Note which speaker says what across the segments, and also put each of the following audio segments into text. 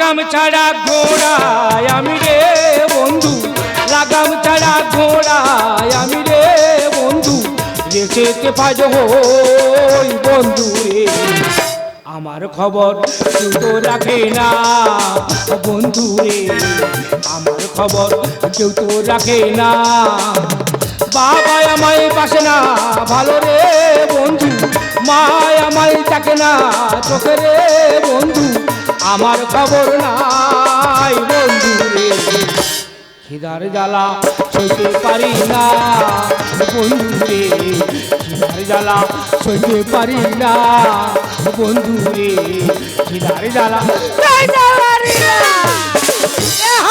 Speaker 1: লাগাম ছাড়া ঘোড়ায় আমি রে বন্ধু, লাগাম ছাড়া ঘোড়ায় আমি রে বন্ধু রেখেতে পাজ বন্ধু রে? আমার খবর কেউ তো রাখে না, বন্ধু রে। আমার খবর কেউ তো রাখে না। বাবা আমায় পাশে না, ভালো রে বন্ধু, মা আমায় থাকে না, চোখে রে বন্ধু। আমার খবর নাই বন্ধু খিদার জ্বালা সইতে পারি না বন্ধু রে। খিদার জ্বালা সইতে পারি না বন্ধু রে। খিদার জ্বালা আহ,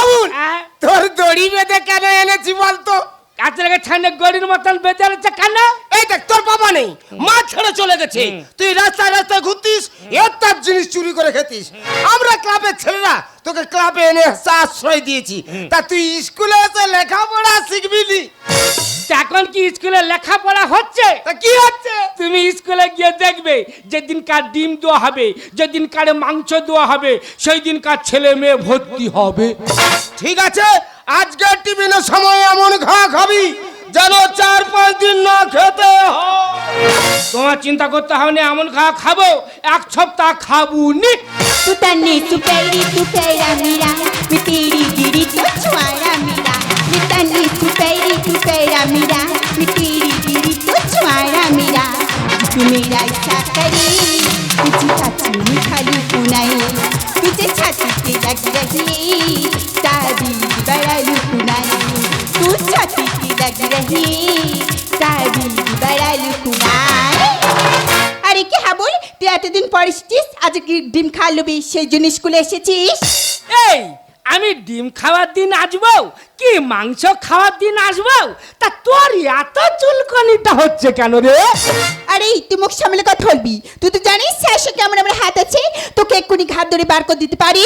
Speaker 2: তোর দড়ি বেঁধে কেন এনেছি বলতো?
Speaker 1: কাছে ছানে গড়ির মতন বেঁচে রয়েছে কেন?
Speaker 2: এই দেখ তোর বাবা নেই। মা ছেড়ে চলে গেছে। তুই রাস্তায় রাস্তায় ঘুরতিস এর তার জিনিস চুরি করে খেতিস। আমরা ক্লাবের ছেলেরা তোকে ক্লাবে এনে আশ্রয় দিয়েছি। তা তুই স্কুলে এসে লেখাপড়া শিখবি নি?
Speaker 1: এখন কি স্কুলে লেখাপড়া হচ্ছে?
Speaker 2: তা কি হচ্ছে?
Speaker 1: তুমি স্কুলে গিয়ে দেখবে যেদিন কার ডিম দেওয়া হবে যেদিন কার মাংস দেওয়া হবে সেই দিন কার ছেলে মেয়ে ভর্তি হবে।
Speaker 2: ঠিক আছে আজকের টিফিনের সময় এমন খাওয়া খাবি, যেন চার পাঁচ দিন না খেতে
Speaker 1: তোমার চিন্তা করতে হবে না এমন খাওয়া খাব, এক সপ্তাহ খাব নি
Speaker 3: সুতানি সুপেরি সুপেরা মিরা, মিতিরি গিরি তো ছোয়ারা মিরা। সুতানি সুপেরি সুপেরা মিরা, মিতিরি গিরি তো ছোয়ারা মিরা তুমি রাইসা করি, কিছু কাছে মিঠালি পুনাই मेरा तू मेरा ऐसा करे तुझी छाती में खाली पुनाई तुझे छाती के लग रही तारी बड़ा लुकुनाई तू छाती की लग रही तारी बड़ा लुकुनाई আরে কি হ্যাঁ বল তুই এতদিন পর এসেছিস আজ কি ডিম খাওয়ালবি সেই জন্য স্কুলে এসেছিস
Speaker 1: এই আমি ডিম খাওয়ার দিন আসব কি মাংস খাওয়ার দিন আসব তা তোর এত চুলকনিটা হচ্ছে কেন রে?
Speaker 3: আরে তুই মুখ সামলে কথা বলবি। তুই তো জানিস স্যার কেমন আমার হাত আছে তোকে এক্ষুনি ঘাত ধরে বার করে দিতে পারি?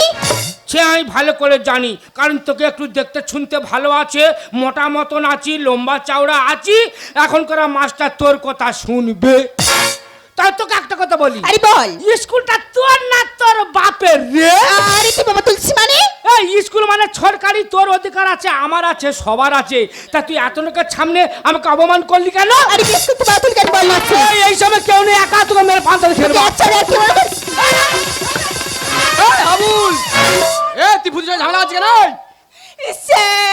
Speaker 1: সে আমি ভালো করে জানি কারণ তোকে একটু দেখতে শুনতে ভালো আছে মোটা মতন আছি লম্বা চওড়া আছি এখনকার মাস্টার তোর কথা শুনবে। তাই তোকে একটা কথা বলি।
Speaker 3: আরে বল।
Speaker 1: স্কুলটা তোর না তোর বাপের রে?
Speaker 3: আরে তুই বাবা তুলসি মানে?
Speaker 1: এই স্কুল মানে সরকারি তোর অধিকার আছে আমার আছে সবার আছে। তা তুই এত লোকের সামনে আমাকে অপমান করলি কেন?
Speaker 3: আরে বিস্কুট তো বাতুল কেন বল না
Speaker 1: এই সময় কেউ নেই একা তোকে মেরে ছেড়ে দাও।
Speaker 3: আচ্ছা রে কি বলবি
Speaker 2: এই হাবুল। এ তুই বুঝছ ঝামেলা আছে কেন?
Speaker 3: স্যার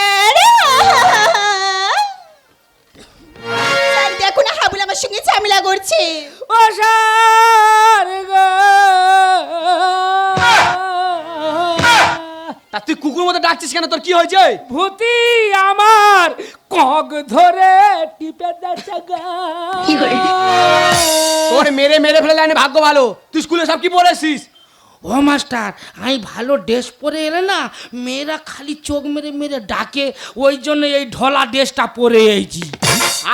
Speaker 3: ঝামেলা করছে।
Speaker 1: ও।
Speaker 2: তা তুই কুকুর মতো ডাকছিস কেন? তোর কি হয়েছে?
Speaker 1: ভূতি আমার কক ধরে টিপে দেছে
Speaker 2: তোর মেরে মেরে ফেলে লাইনে ভাগ্য ভালো। তুই স্কুলে সব কি পড়েছিস?
Speaker 1: ও মাস্টার আমি ভালো ড্রেস পরে এলে না মেয়েরা খালি চোখ মেরে মেরে ডাকে ওই জন্য এই ঢলা ড্রেসটা পরে এইছি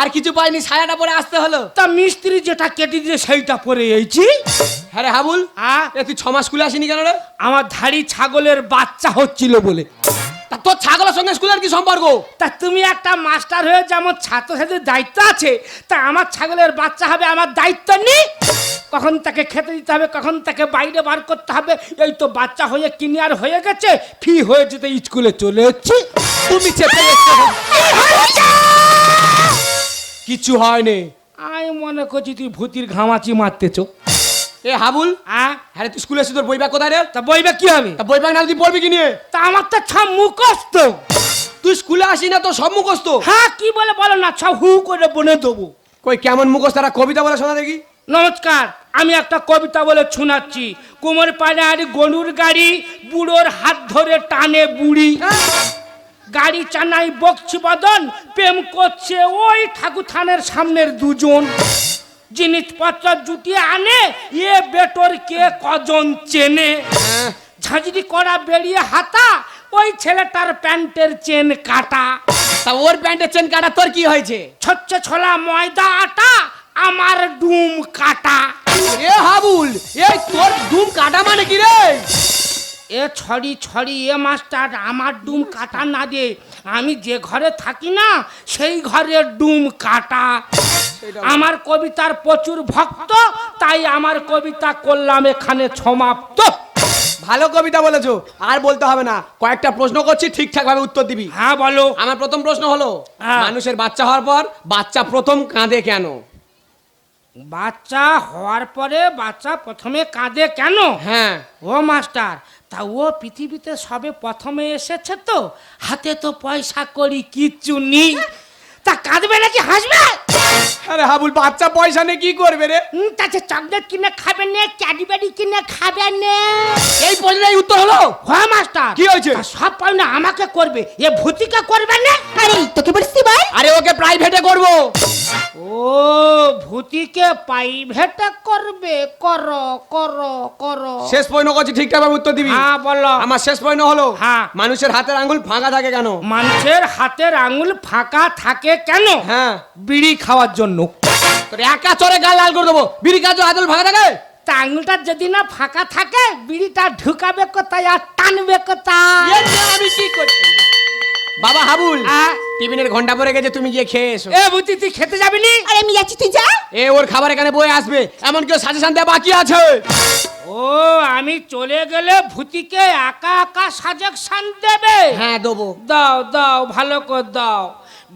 Speaker 2: আর কিছু পাইনি ছায়াটা পরে আসতে হলো।
Speaker 1: তা মিস্ত্রি যেটা কেটে দিয়ে সেইটা পরে এইছি।
Speaker 2: হ্যাঁ রে হাবুল
Speaker 1: আ?
Speaker 2: এ তুই ছ মাস স্কুলে আসিনি কেন রে?
Speaker 1: আমার ধাড়ি ছাগলের বাচ্চা হচ্ছিল বলে।
Speaker 2: তা তোর ছাগলের সঙ্গে স্কুলের কি সম্পর্ক?
Speaker 1: তা তুমি একটা মাস্টার হয়ে যেমন ছাত্রছাত্রীর দায়িত্ব আছে তা আমার ছাগলের বাচ্চা হবে আমার দায়িত্ব নেই? কখন তাকে খেতে দিতে হবে কখন তাকে বাইরে বার করতে হবে এই তো বাচ্চা হয়ে কিনিয়ার হয়ে গেছে ফি হয়ে যেতে স্কুলে চলে এসছি।
Speaker 2: তুমি চেপে গেছো। কিছু হয়নি।
Speaker 1: আমি মনে করছি তুই ভূতির ঘামাচি মারতেছ।
Speaker 2: এ হাবুল
Speaker 1: আ?
Speaker 2: হ্যাঁ তুই স্কুলে এসে তোর বই ব্যাগ কোথায় রে?
Speaker 1: তা বইবে কি হবে?
Speaker 2: তা বই ব্যাগ না তুই পড়বি কি নিয়ে?
Speaker 1: তা আমার তো ছাম মুখস্ত
Speaker 2: তুই স্কুলে আসি না তোর সব মুখস্থ।
Speaker 1: হ্যাঁ কি বলে বলো না সব হু করে বনে দেবো।
Speaker 2: কই কেমন মুখস্থ তারা কবিতা বলে শোনা দেখি?
Speaker 1: নমস্কার আমি একটা কবিতা বলে শোনাচ্ছি। কুমোর পাড়ার গরুর গাড়ি বুড়োর হাত ধরে টানে বুড়ি। গাড়ি চানাই বকছি বদন প্রেম করছে ওই ঠাকুর থানের সামনের দুজন। জিনিসপত্র জুটিয়ে আনে এ বেটর কে কজন চেনে। ঝাঁঝরি করা বেরিয়ে হাতা ওই ছেলেটার প্যান্টের চেন কাটা।
Speaker 2: তা ওর প্যান্টের চেন কাটা তোর কি হয়েছে?
Speaker 1: ছচ্ছে ছোলা ময়দা আটা আমার ডুম কাটা।
Speaker 2: এ হাবুল এই তোর ডুম কাটা মানে কি রে?
Speaker 1: এ ছড়ি ছড়ি এ মাস্টার আমার ডুম কাটা না দে। আমি যে ঘরে থাকি না সেই ঘরের ডুম কাটা। আমার কবিতার প্রচুর ভক্ত তাই আমার কবিতা করলাম এখানে সমাপ্ত।
Speaker 4: ভালো কবিতা বলেছ আর বলতে হবে না। কয়েকটা প্রশ্ন করছি ঠিকঠাক ভাবে উত্তর দিবি।
Speaker 1: হ্যাঁ বলো।
Speaker 4: আমার প্রথম প্রশ্ন হলো
Speaker 1: হ্যাঁ।
Speaker 4: মানুষের বাচ্চা হওয়ার পর বাচ্চা প্রথম কাঁদে কেন?
Speaker 1: বাচ্চা হওয়ার পরে বাচ্চা প্রথমে কাঁদে কেন?
Speaker 4: হ্যাঁ।
Speaker 1: ও মাস্টার তা ও পৃথিবীতে সবে প্রথমে এসেছে তো হাতে তো পয়সা করি কিচ্ছু নেই। তা কাঁদবে নাকি হাসবে?
Speaker 4: আরে হাবুল বাচ্চা পয়সা নিয়ে কি করবে রে?
Speaker 1: তাতে চকলেট কিনে খাবে না ক্যাডবেরি কিনে খাবে না।
Speaker 4: এই প্রশ্নের উত্তর হলো।
Speaker 1: হ্যাঁ মাস্টার।
Speaker 4: কি হয়েছে?
Speaker 1: সব পাওনা আমাকে করবে এ ভূতিকা করবে না।
Speaker 3: আরে তোকে বলছি ভাই।
Speaker 4: আরে ওকে প্রাইভেটে করব।
Speaker 1: ও ভূতিকে প্রাইভেটে করবে করো করো করো।
Speaker 4: শেষ প্রশ্ন করছি ঠিকঠাক ভাবে উত্তর দিবি।
Speaker 1: হ্যাঁ বলো।
Speaker 4: আমার শেষ প্রশ্ন হলো
Speaker 1: হ্যাঁ।
Speaker 4: মানুষের হাতের আঙ্গুল ফাঁকা থাকে কেন?
Speaker 1: মানুষের হাতের আঙুল ফাঁকা থাকে কেন?
Speaker 4: হ্যাঁ।
Speaker 1: বিড়ি খাওয়ার জন্য।
Speaker 4: তোর একা চরে গাল লাল করে দেবো। বিড়ি কাজ আদল ফাঁকা থাকে?
Speaker 1: তা আঙুলটা যদি না ফাঁকা থাকে বিড়িটা ঢুকাবে কোথায় আর টানবে কোথায়?
Speaker 4: আমি কি করছি? বাবা হাবুল? টিফিনের ঘণ্টা পরে গেছে তুমি গিয়ে খেয়ে এসো।
Speaker 1: এ বুতি তুই খেতে যাবি নি
Speaker 3: আরে আমি যাচ্ছি তুই যা।
Speaker 4: এ ওর খাবার এখানে বয়ে আসবে এমন কেউ সাজেশন দেওয়া বাকি আছে?
Speaker 1: ও আমি চলে গেলে ভূতিকে একা একা সাজেকশন দেবে?
Speaker 4: হ্যাঁ দেবো।
Speaker 1: দাও দাও ভালো করে দাও।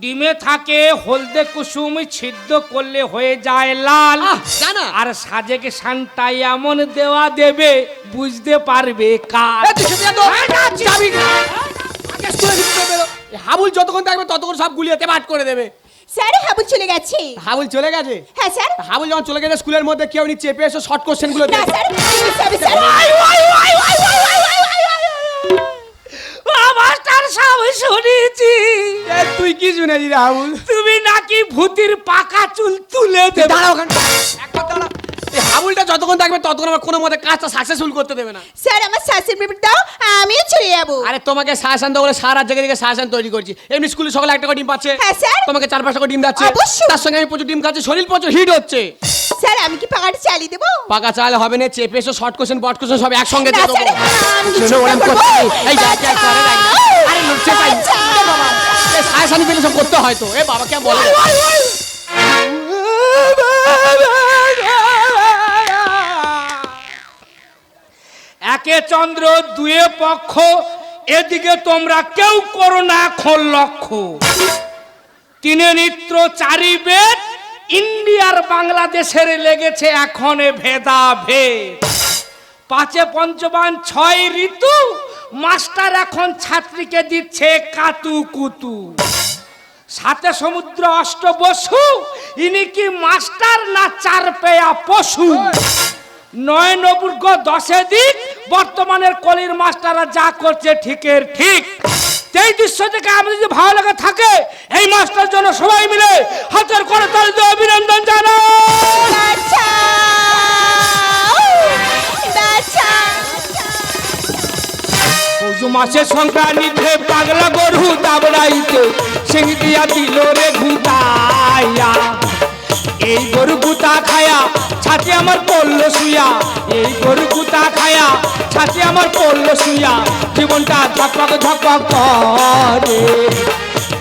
Speaker 1: ডিমে থাকে হলদে কুসুম সিদ্ধ করলে হয়ে যায় লাল।
Speaker 4: জানা।
Speaker 1: আর সাজেকে শানটা এমন দেওয়া দেবে বুঝতে পারবে কার। হ্যাঁ,
Speaker 4: ঢুকতে বেরো। হাবুল যতক্ষণ থাকবে ততক্ষণ সব গুলিয়ে বাট করে দেবে
Speaker 3: স্যার হাবুল চলে গেছে
Speaker 4: হাবুল চলে গেছে
Speaker 3: হ্যাঁ স্যার
Speaker 4: হাবুল যখন চলে গেছে স্কুলের মধ্যে কেউ নি চেপে এসে শর্ট
Speaker 3: কোশ্চেনগুলো
Speaker 1: ও, মাস্টার সাহেব শুনেছি
Speaker 4: তুই কি শুনেছি রে হাবুল
Speaker 1: তুমি নাকি ভূতির পাকা চুল তুলে দেবে
Speaker 4: দাঁড়া ওখানে একবার দাঁড়া এই হাবুলটা যতক্ষণ থাকবে ততক্ষণ আমার কোনো মতে কাজটা সাকসেসফুল করতে দেবে না।
Speaker 3: স্যার আমার পেপার দাও আমিও চলে যাব।
Speaker 4: আরে তোমাকে শাসান দেবো বলে সারা জায়গা থেকে শাসান তৈরি করছি। এমনি স্কুলে সকালে একটা করে ডিম পাচ্ছে
Speaker 3: হ্যাঁ, স্যার।
Speaker 4: তোমাকে চার পাঁচটা করে ডিম
Speaker 3: অবশ্যই।
Speaker 4: তার সঙ্গে আমি প্রচুর ডিম খাচ্ছি শরীর প্রচুর হিট হচ্ছে।
Speaker 3: স্যার আমি কি পাকাটা চালিয়ে দেবো?
Speaker 4: পাকা চাল হবে না চেপে এসো শর্ট কোশ্চেন বট কোশ্চেন সব একসঙ্গে দিয়ে দেবো।
Speaker 3: আমি কিছু
Speaker 4: শোনো, ওরম করতে নেই। এই। আরে লুচ্ছে পাই। এ বাবা, এ শাসানি পেলে সব করতে হয় তো। এ বাবা কে বলে
Speaker 1: একে চন্দ্র, দুয়ে পক্ষ, এদিকে তোমরা কেউ করো না এখন লক্ষ্য। তিনে নিত্র চারি বেদ, ইন্ডিয়ার বাংলাদেশের লেগেছে এখন ভেদা ভেদ পাঁচে পঞ্চবান ছয় ঋতু, মাস্টার এখন ছাত্রীকে দিচ্ছে কাতু কুতু সাথে সমুদ্র অষ্ট বসু, ইনি কি মাস্টার না চার পেয়া পশু? নয় নবুর্গ দশে দিক বর্তমানের কলির মাস্টাররা যা করছে ঠিকের ঠিক। এই দৃশ্য থেকে আমাদের যদি ভালো লাগে থাকে এই মাস্টার জন্য সবাই মিলে হাতের করে তালি দিয়ে অভিনন্দন পৌষ মাসে সংক্রান্তিতে পাগলা গরু দাবড়াইতে সিং দিয়া দিল রে ঘুতাইয়া এই গরু গুতা খায়া, ছাতি আমার পড়ল শুয়া। এই গরু গুতা খায়া, ছাতি আমার পড়ল শুয়া। জীবনটা ঝকপক ঝকপক করে।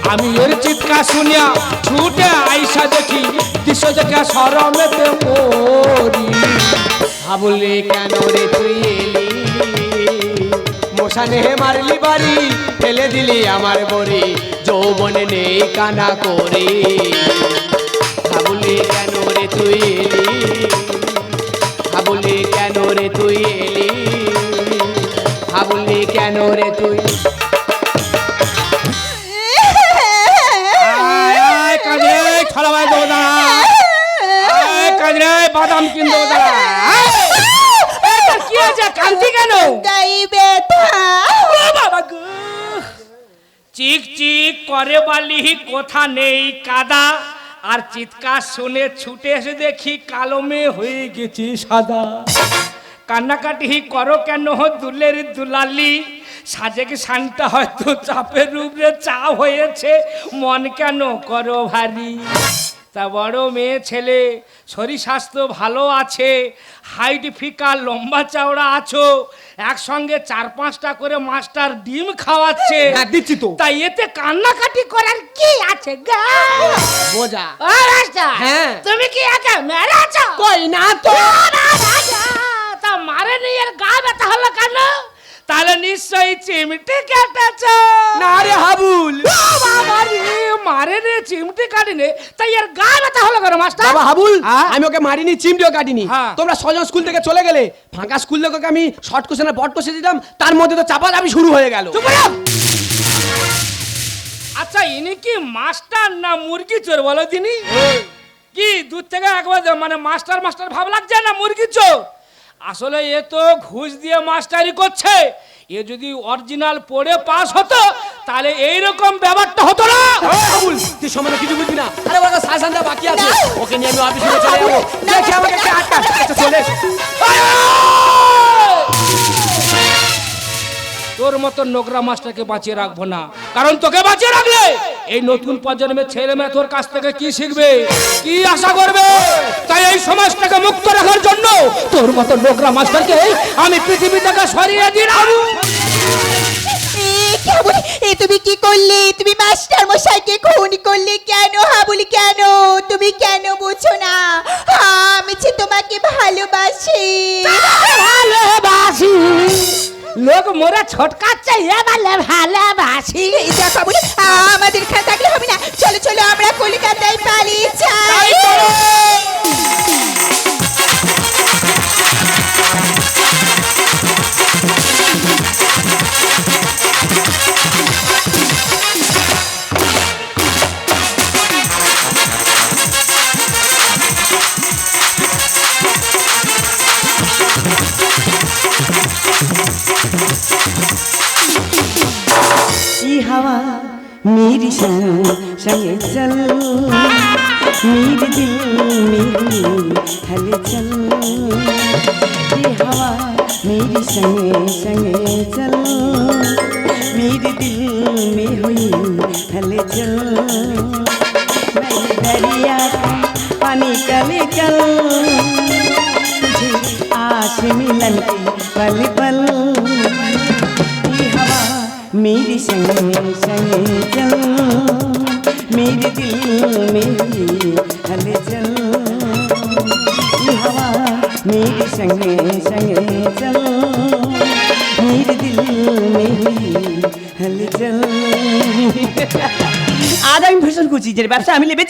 Speaker 1: আমি এর চিৎকার শুনিয়া ছুটে আইসা দেখি, দৃশ্য দেখে সরমেতে পড়ি।
Speaker 4: হাবুলে কেন রে তুই এলি? মশানে মারলি বাড়ি, ফেলে দিলি আমার বড়ি, যৌবনে নেই কানা করে। হাবুলে কেন রে তুই এলি? হাবুলে কেন রে তুই এলি? হাবুলে কেন রে তুই?
Speaker 1: বাদাম কি কেন! চিক চিক করে বালি কোথা নেই কাদা। আর চিৎকার শুনে ছুটে এসে দেখি কালো মেয়ে হয়ে গেছি সাদা। কান্নাকাটি করো কেন দুলের দুলালি? সাজেকে শানটা হয়তো চাপের উপরে চা হয়েছে, মন কেন করো ভারী? তা বড় মেয়ে ছেলে, শরীর স্বাস্থ্য ভালো আছে, হাইট ফিকা, লম্বা চওড়া আছো একসঙ্গে চার পাঁচটা করে মাস্টার ডিম খাওয়াচ্ছে।
Speaker 4: হ্যাঁ, দিচ্ছি তো।
Speaker 1: তাই এতে কান্নাকাটি করার কি আছে গা?
Speaker 4: বোঝা
Speaker 1: ও মাস্টার
Speaker 4: হ্যাঁ।
Speaker 1: তুমি কি একা মেরেছো
Speaker 4: কই না তো।
Speaker 1: না, রাজা, তা মারেনি এর গা ব্যথা হলো কেন? তাহলে নিশ্চয়ই চিমটি কেটেছ।
Speaker 4: না রে হাবুল
Speaker 1: মারে রে চিমটি কাটিনি। তাই এর গা ব্যথা হলো কেন মাস্টার?
Speaker 4: বাবা হাবুল? আমি ওকে মারিনি চিমটিও কাটিনি।
Speaker 1: হ্যাঁ।
Speaker 4: তোমরা ছজন স্কুল থেকে চলে গেলে ফাঁকা স্কুল থেকে আমি শর্ট কোশ্চেনের বট কোশ্চেন দিতাম তার মধ্যে তো চাপা চাপি শুরু হয়ে গেল।
Speaker 1: করো। আচ্ছা ইনি কি মাস্টার না মুরগি চোর বলো তিনি? কি দূর থেকে একবার মানে মাস্টার মাস্টার ভাব লাগছে না মুরগি চোর? আসলে এ তো ঘুষ দিয়ে মাস্টারি করছে। এ যদি অরিজিনাল পড়ে পাস হতো তাহলে এইরকম ব্যাপারটা হতো না।
Speaker 4: এই হাবুল তুই সমানে কিছু বুঝবি না। আরে ওকে শাসানটা বাকি আছে। ওকে নিয়ে আমি অফিসে চলে যাব। দেখে আমাকে একটা আটকা আচ্ছা, চলে।
Speaker 1: তোর মতো নোংরা মাস্টারকে বাঁচিয়ে রাখব না। কারণ তোকে বাঁচিয়ে রাখলে এই নতুন প্রজন্মের ছেলে মেয়ে তোর কাছ থেকে কি শিখবে? কি আশা করবে? তাই এই সমাজটাকে মুক্ত রাখার জন্য তোর মতো নোংরা মাস্টারকে আমি পৃথিবী থেকে সরিয়ে দিলাম
Speaker 3: এ, তুমি কি করলে? তুমি মাস্টার মশাইকে খুন করলে কেন? হাবুলি কেন? তুমি কেন বুঝো না? আমি যে তোমাকে ভালোবাসি।
Speaker 1: ভালোবাসি। লোক মোরা ছটকাচ্ছে এ বলে ভালোবাসি।
Speaker 3: হাবুলি আমাদের চলো আমরা কলকাতায় পালিয়ে যাই।
Speaker 5: 하와 미리산 चल मेरे दिल मेरी हलचल ये हवा मेरी संग संग चल मेरे दिल में हुई हलचल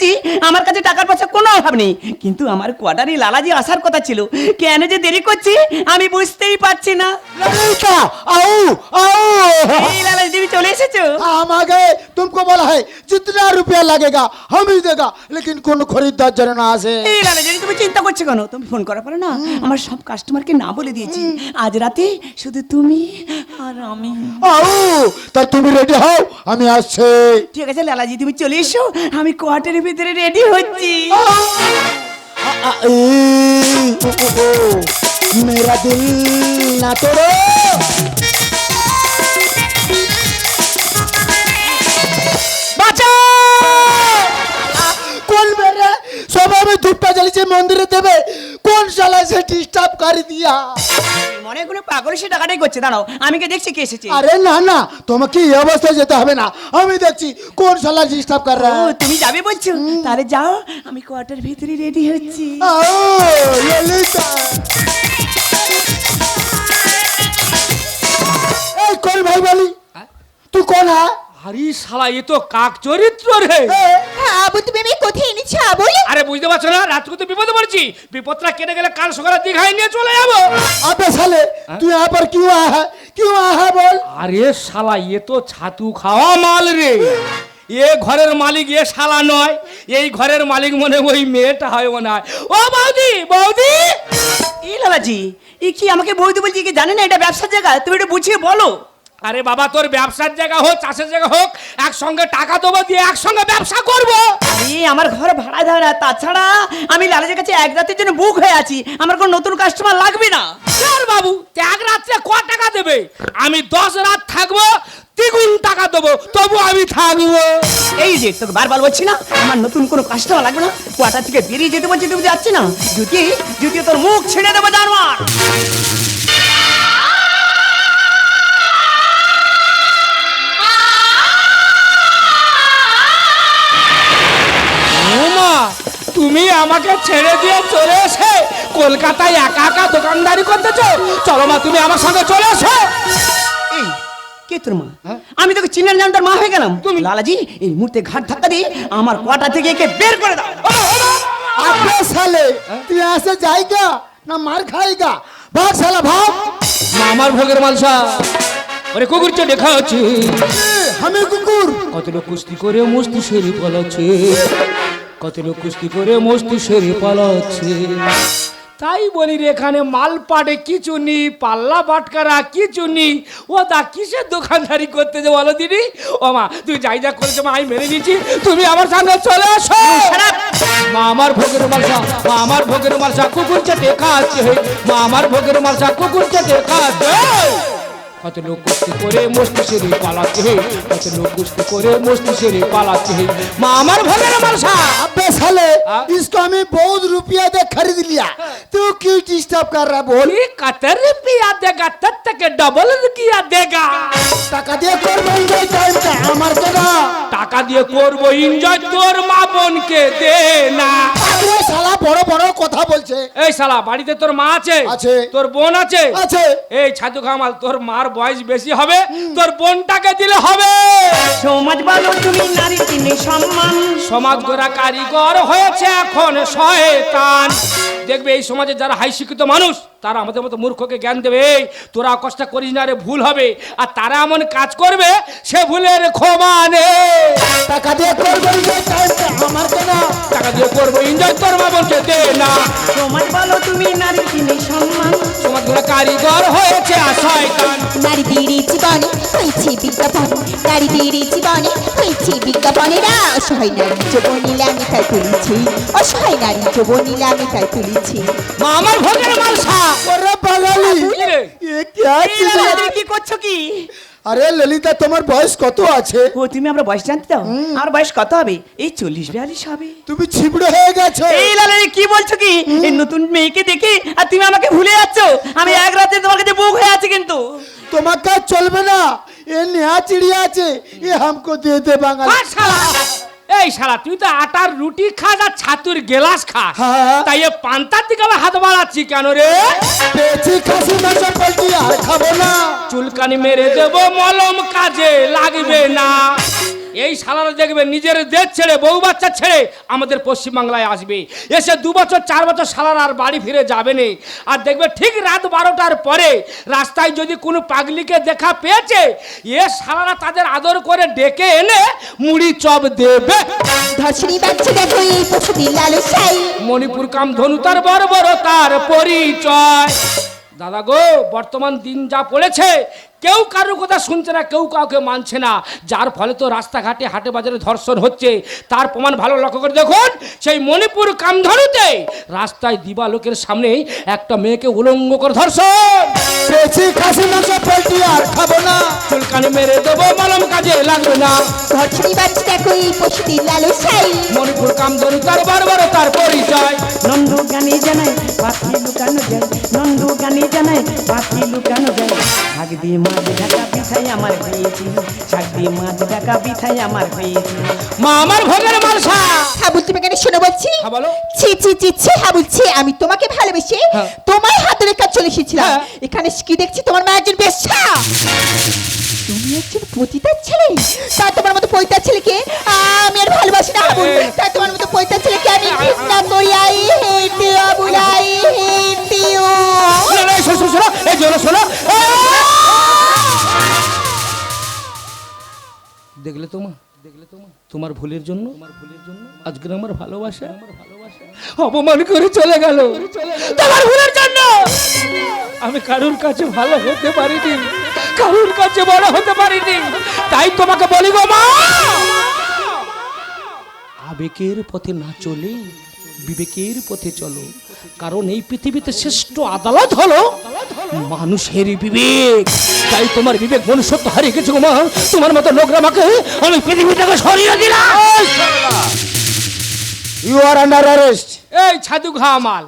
Speaker 5: এসেছি আমার কাছে টাকার পয়সা কোনো অভাব নেই। কিন্তু আমার কোয়ার্টারে লালাজি আসার কথা ছিল। কেন যে দেরি করছি আমি বুঝতেই পারছি না। লালাজি চলে এসেছো
Speaker 6: हम आ गए तुमको बोला है जितना रुपया लगेगा हम ही देगा लेकिन कौन खरीदार जरा ना से
Speaker 5: এই লালাজি তুমি চিন্তা করছো কেন তুমি ফোন করার পরে না আমার সব কাস্টমারকে না বলে দিয়েছি আজ রাতে শুধু তুমি আর আমি
Speaker 6: आओ তা তুমি রেডি হও আমি আসছি
Speaker 5: ঠিক আছে লালাজি তুমি চলে এসো আমি কোয়ার্টারের ভিতরে রেডি হচ্ছি
Speaker 6: आ, आ, ए, ओ, ओ, ओ, मेरा दिल ना तोड़ो সবাই ধূপটা জ্বালিয়েছে মন্দিরে দেবে কোন শালায় সে ডিস্টার্ব করে দিয়া?
Speaker 5: মনে কোনো পাগল সে টাকাটাই করছে দাঁড়াও আমি কে দেখছি কে এসেছে।
Speaker 6: আরে না না তোমাকে এই অবস্থায় যেতে হবে না। আমি দেখছি কোন শালা ডিস্টার্ব কর
Speaker 5: ও তুমি যাবে বলছো? তাহলে যাও আমি কোয়ার্টার ভিতরে রেডি হচ্ছি।
Speaker 6: আও ললিতা। এই কোন ভাই বলি? হ্যাঁ? তুই কোন হ্যাঁ?
Speaker 1: আরে শালা এ তো কাক চরিত্র রে
Speaker 3: আবু তুমি আমি কোথায় এনেছি আবুল
Speaker 1: আরে বুঝতে পারছ না রাজকুতে বিপদে পড়ছি। বিপদটা কেটে গেলে কাল সকালে দিঘায় নিয়ে চলে যাব।
Speaker 6: আবে শালে হ্যাঁ? তুই আবার কিউ আহা কিউ আহা বল।
Speaker 1: আরে শালা এ তো ছাতু খাওয়া মাল রে। এ ঘরের মালিক এ শালা নয় এই ঘরের মালিক মনে ওই মেয়েটা হয় মনে হয়। ও বৌদি বৌদি!
Speaker 5: ই লালাজি ই কি আমাকে বৌদি বলছি কি জানে না এটা ব্যবসার জায়গা? তুমি এটা বুঝিয়ে বলো।
Speaker 1: আরে বাবা তোর ব্যবসার জায়গা হোক চাষের জায়গা হোক একসঙ্গে টাকা দেবো দিয়ে একসঙ্গে ব্যবসা করব।
Speaker 5: আমার ঘর ভাড়া দেয় না তাছাড়া আমি লালাজির কাছে এক রাতের জন্য বুক হয়ে আছি। আমার কোনো নতুন কাস্টমার লাগবে না।
Speaker 1: চল বাবু এক রাত্রে ক টাকা দেবে? আমি দশ রাত থাকব দ্বিগুণ টাকা দেবো তবু আমি থাকব।
Speaker 5: এই যে তোকে বারবার বলছি না আমার নতুন কোনো কাস্টমার লাগবে না। কোয়ার্টার থেকে বেরিয়ে যেতে বলছি তুমি যাচ্ছি না? যদি যদি তোর মুখ ছেড়ে দেবো জানোয়ার।
Speaker 1: মা তুমি আমাকে ছেড়ে দিয়ে চলে এসে কলকাতায় একা একা দোকানদারি করতেছো? চলো মা তুমি আমার সঙ্গে চলে এসো।
Speaker 5: কে তোর হ্যাঁ? আমি তোকে চিনার জান মা হয়ে গেলাম।
Speaker 1: তুমি
Speaker 5: লালাজি এই মুহূর্তে ঘাট ধাক্কা দিয়ে আমার কটা থেকে একে বের করে দাও।
Speaker 6: আপনার সালে হ্যাঁ? তুই এসে যাইগা না মার খাইগা? ভাগ সালা
Speaker 1: ভাগ আমার ভোগের মালসা। আরে কুকুর চে দেখা
Speaker 6: আছে আমি কুকুর।
Speaker 1: কত লোক কুস্তি করে মস্তি শরীর পালাচ্ছে কত লোক কুস্তি করে মস্তি সেরে পালাচ্ছে তাই বলি রে, এখানে মাল পাটে কিছু নি পাল্লা বাটকারা কিছু নি ও তা কিসের দোকানদারি করতে যে বলো দিদি? ও মা তুই যাই যা করেছ, মা, আমি মেনে নিচ্ছি তুমি আমার সঙ্গে চলে আসো মা, আমার ভোগের মালসা, মা, আমার ভোগের মালসা কুকুর চেটে খাচ্ছে মা, আমার ভোগের মালসা কুকুর চেটে খাচ্ছে কত লোক কুস্তি করে মস্তি সেরে পালাচ্ছে কত লোক কুস্তি করে মস্তি সেরে পালাচ্ছে মা আমার ভোগের মালসা
Speaker 6: अबे साले
Speaker 1: हाँ?
Speaker 6: इसको हमें बहुत रुपया दे खरीद लिया तू क्यों डिस्टर्ब कर रहा बोल
Speaker 1: बोली कतर रुपया देगा तब तक डबल किया देगा
Speaker 6: টাকা দিয়ে করবো এনজয় টাইমটা আমার তো না
Speaker 1: টাকা দিয়ে করবো এনজয় তোর মা বোনকে দে না
Speaker 6: আরে শালা বড় বড় কথা বলছে
Speaker 1: এই শালা বাড়িতে তোর মা আছে
Speaker 6: আছে।
Speaker 1: তোর বোন আছে
Speaker 6: আছে
Speaker 1: এই ছাতু খামাল তোর মার বয়স বেশি হবে তোর বোনটাকে দিলে হবে।
Speaker 5: সমাজ বলো তুমি নারী তিনি সম্মান।
Speaker 1: সমাজ গোরা কারিগর হয়েছে এখন শয়তান। দেখবে এই সমাজে যারা হাই শিক্ষিত মানুষ তারা আমাদের মতো মূর্খকে জ্ঞান দেবে তোরা কষ্ট করিস না রে ভুল হবে। আর তারা এমন কাজ করবে সে ভুলের ক্ষমা নেই
Speaker 6: টাকা দিয়ে করব আমার তো না।
Speaker 1: টাকা দিয়ে করব এনজয় তোর মা বলছে দে না।
Speaker 5: সমাজ বলো তুমি নারী তিনি সম্মান।
Speaker 1: সমাজ গোরা কারিগর হয়েছে আর শয়তান।
Speaker 3: নারীদের জীবনে হয়েছে বিজ্ঞাপন। নারীদের জীবনে হয়েছে পনেরা অসহায় নারী যুব নিলামে তাই তুলেছি। অসহায় নারী যুব নিলামে তাই তুলেছি।
Speaker 1: আমার ভোগের মালসা।
Speaker 6: ওরে বাঙালি
Speaker 1: কি
Speaker 5: করছ কি?
Speaker 6: আরে ললিতা তোমার বয়স কত আছে?
Speaker 5: ও তুমি আমার বয়স জানতে দাও। আমার বয়স কত হবে? এই চল্লিশ বিয়াল্লিশ হবে।
Speaker 6: তুমি ছিবড়ে হয়ে গেছো।
Speaker 5: এই লালে কি বলছো কি? এই নতুন মেয়েকে দেখে আর তুমি আমাকে ভুলে যাচ্ছ? আমি এক রাতে তোমার কাছে বুক হয়ে আছি কিন্তু।
Speaker 6: তোমার কাজ চলবে না। এ নেহা চিড়িয়া আছে এ হামকো দিয়ে দে বাঙালি।
Speaker 1: এই শালা তুই তো আটার রুটি খাস আর ছাতুর গেলাস খাস।
Speaker 6: হ্যাঁ।
Speaker 1: তাই এ পান্তার দিকে আবার হাত বাড়াচ্ছি কেন রে?
Speaker 6: পেছি খাসি মাংস আর খাব না।
Speaker 1: চুলকানি মেরে দেবো মলম কাজে লাগবে না। এই শালারা দেখবে নিজের দেশ ছেড়ে বউ বাচ্চা ছেড়ে আমাদের পশ্চিমবাংলায় আসবে। এসে দু বছর চার বছর শালারা আর বাড়ি ফিরে যাবে না। আর দেখবে ঠিক রাত বারোটার পরে রাস্তায় যদি কোনো পাগলিকে দেখা পেয়েছে এ শালারা তাদের আদর করে ডেকে এনে মুড়ি চপ দেবে।
Speaker 3: বাচ্চা দেখো এই পশুটি লালসাই
Speaker 1: মণিপুর কাম ধনু তার বড় বড় তার পরিচয়। দাদা গো বর্তমান দিন যা পড়েছে কেউ কারোর কথা শুনছে না কেউ কাউকে মানছে না। যার ফলে তো রাস্তাঘাটে হাটে বাজারে ধর্ষণ হচ্ছে। তার প্রমাণ ভালো লক্ষ্য করে দেখুন সেই মণিপুর কামধনুতে রাস্তায় দিবালোকের সামনেই একটা মেয়েকে উলঙ্গ করে ধর্ষণ। চুলকানি মেরে দেবো মলম কাজে লাগবে না।
Speaker 3: ধর্ষণী বাচ্চা দেখো এই লালসাই
Speaker 1: মণিপুর কামধনু তার বড় তার পরিচয়।
Speaker 5: নন্দু গানে জানাই পাখি লুকানো যায়। নন্দু গানে জানাই পাখি লুকানো যায়। দিয়ে মাছ ঢাকা পিঠাই আমার হয়েছি মাছ ঢাকা পিঠাই আমার হয়েছি
Speaker 1: মা আমার ভোগের মালসা
Speaker 3: হ্যাঁ কেন শোনো বলছি
Speaker 1: হ্যাঁ, বলো।
Speaker 3: ছি ছি ছি ছি হ্যাঁ বলছি আমি তোমাকে ভালোবেসে
Speaker 1: হ্যাঁ।
Speaker 3: তোমার হাতের কাজ চলে এসেছিলাম
Speaker 1: হ্যাঁ।
Speaker 3: এখানে কি দেখছি তোমার মা একজন বেশ্যা তুমি একজন পতিতার ছেলে। তোমার মতো পৈতার ছেলেকে আমি আর ভালোবাসি না আবুল তোমার মতো পৈতার ছেলেকে আমি না করি আই হেট আবুল আই
Speaker 1: শোনো, শোনো, এই জোরে শোনো। দেখলে তোমা দেখলে তোমা তোমার ভুলের জন্য? আজকের আমার ভালোবাসা। অপমান করে চলে গেল। তোমার ভুলের জন্য! আমি কারুর কাছে ভালো হতে পারিনি। কারুর কাছে বড় হতে পারিনি। তাই তোমাকে বলি গো মা! আবেগের পথে না চলে বিবেকের পথে চলো। কারণ এই পৃথিবীতে শ্রেষ্ঠ আদালত হলো মানুষের বিবেক। তাই তোমার বিবেক মনুষ্যত্ব হারিয়ে গেছে গো মা। তোমার মতো নোংরামাকে আমি পৃথিবী থেকে সরিয়ে দিলাম।
Speaker 6: ইউ আর আন্ডার অ্যারেস্ট
Speaker 1: এই ছাদু ঘামাল।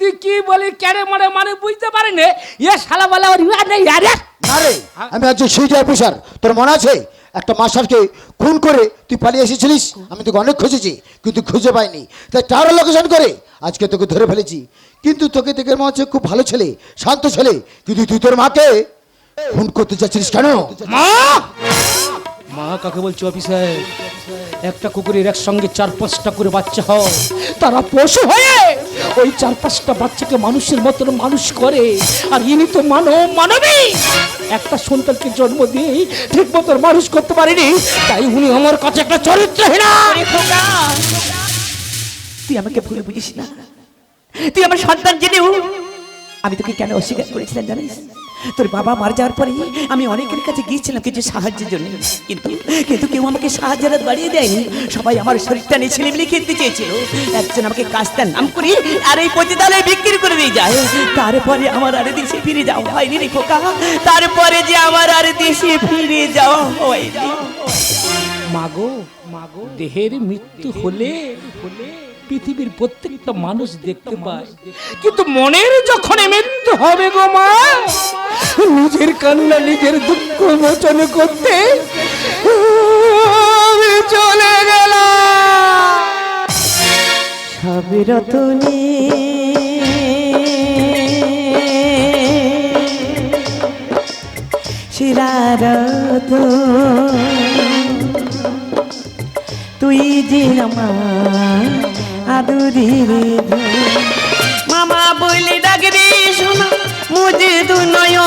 Speaker 1: তুই কি বলি ক্যারে মরে মানে বুঝতে পারি না এ শালা বলা ওর নেই আরে।
Speaker 6: আরে আমি আছি সুইটার পুষার তোর মনে আছে? একটা মাস্টারকে খুন করে তুই পালিয়ে এসেছিলিস? আমি তোকে অনেক খুঁজেছি কিন্তু খুঁজে পাইনি। তাই টার লোকেশন করে আজকে তোকে ধরে ফেলেছি। কিন্তু তোকে দেখে মনে হচ্ছে খুব ভালো ছেলে শান্ত ছেলে। কিন্তু তুই তোর মাকে খুন করতে চাচ্ছিস কেন?
Speaker 1: মা! মা কাকে বলছো অফিসার? একটা কুকুরের একসঙ্গে চার পাঁচটা করে বাচ্চা হয়। তারা পশু হয়ে ওই চার পাঁচটা বাচ্চাকে মানুষের মতন মানুষ করে, আর ইনি তো মানব, মানবী। একটা সন্তানকে জন্ম দিয়ে ঠিক মতন মানুষ করতে পারেনি, তাই উনি আমার কাছে একটা চরিত্রহীনা।
Speaker 5: তুই আমাকে ভুলে বুঝিস না। তুই আমার সন্তান জেনেও আমি তোকে কেন অস্বীকার করেছিলাম জানিস? তোর বাবা মারা যাওয়ার পরে আমি অনেকের কাছে গিয়েছিলাম কিছু সাহায্যের জন্য। কিন্তু কিন্তু কেউ আমাকে সাহায্যের হাত বাড়িয়ে দেয়নি। সবাই আমার শরীরটা নিয়ে ছেলেমেলে কিনতে চেয়েছিল। একজন আমাকে কাজটার নাম করি আর এই প্রতিদালে বিক্রি করে দিয়ে যায়। তারপরে আমার আর দেশে ফিরে যাওয়া হয়নি রে খোকা। তারপরে যে আমার আর দেশে ফিরে যাওয়া হয়নি।
Speaker 1: মাগো মাগো, দেহের মৃত্যু হলে হলে পৃথিবীর প্রত্যেকটা মানুষ দেখতে পায়। কিন্তু মনের যখন মৃত্যু হবে গো মা, নিজের কান্না, নিজের দুঃখ মোচন করতে চলে গেলাম।
Speaker 5: সব রতনে শিরারত তুই যে আদুরির মামা বলে ডাকবি শোনা মুজে দু নয়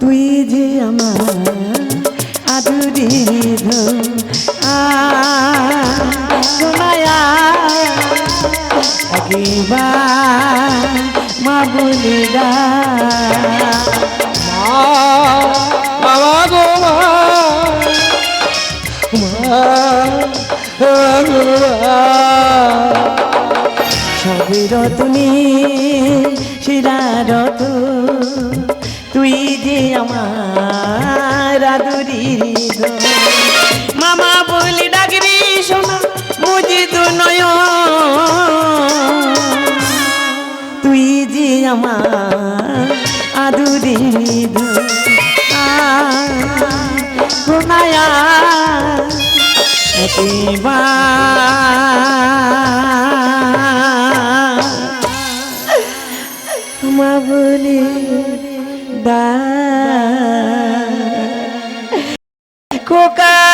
Speaker 5: তুই যে আমার আদুরি শোনায়া একবার মা বলে দা
Speaker 1: বাবা গো, মা।
Speaker 5: সবে রতনে শিরারত তুই যে আমার আদুরি মামা বলে ডাকবি শোনা বুঝি তো তুই যে আমার আদুরি মামুনি বা। কোকা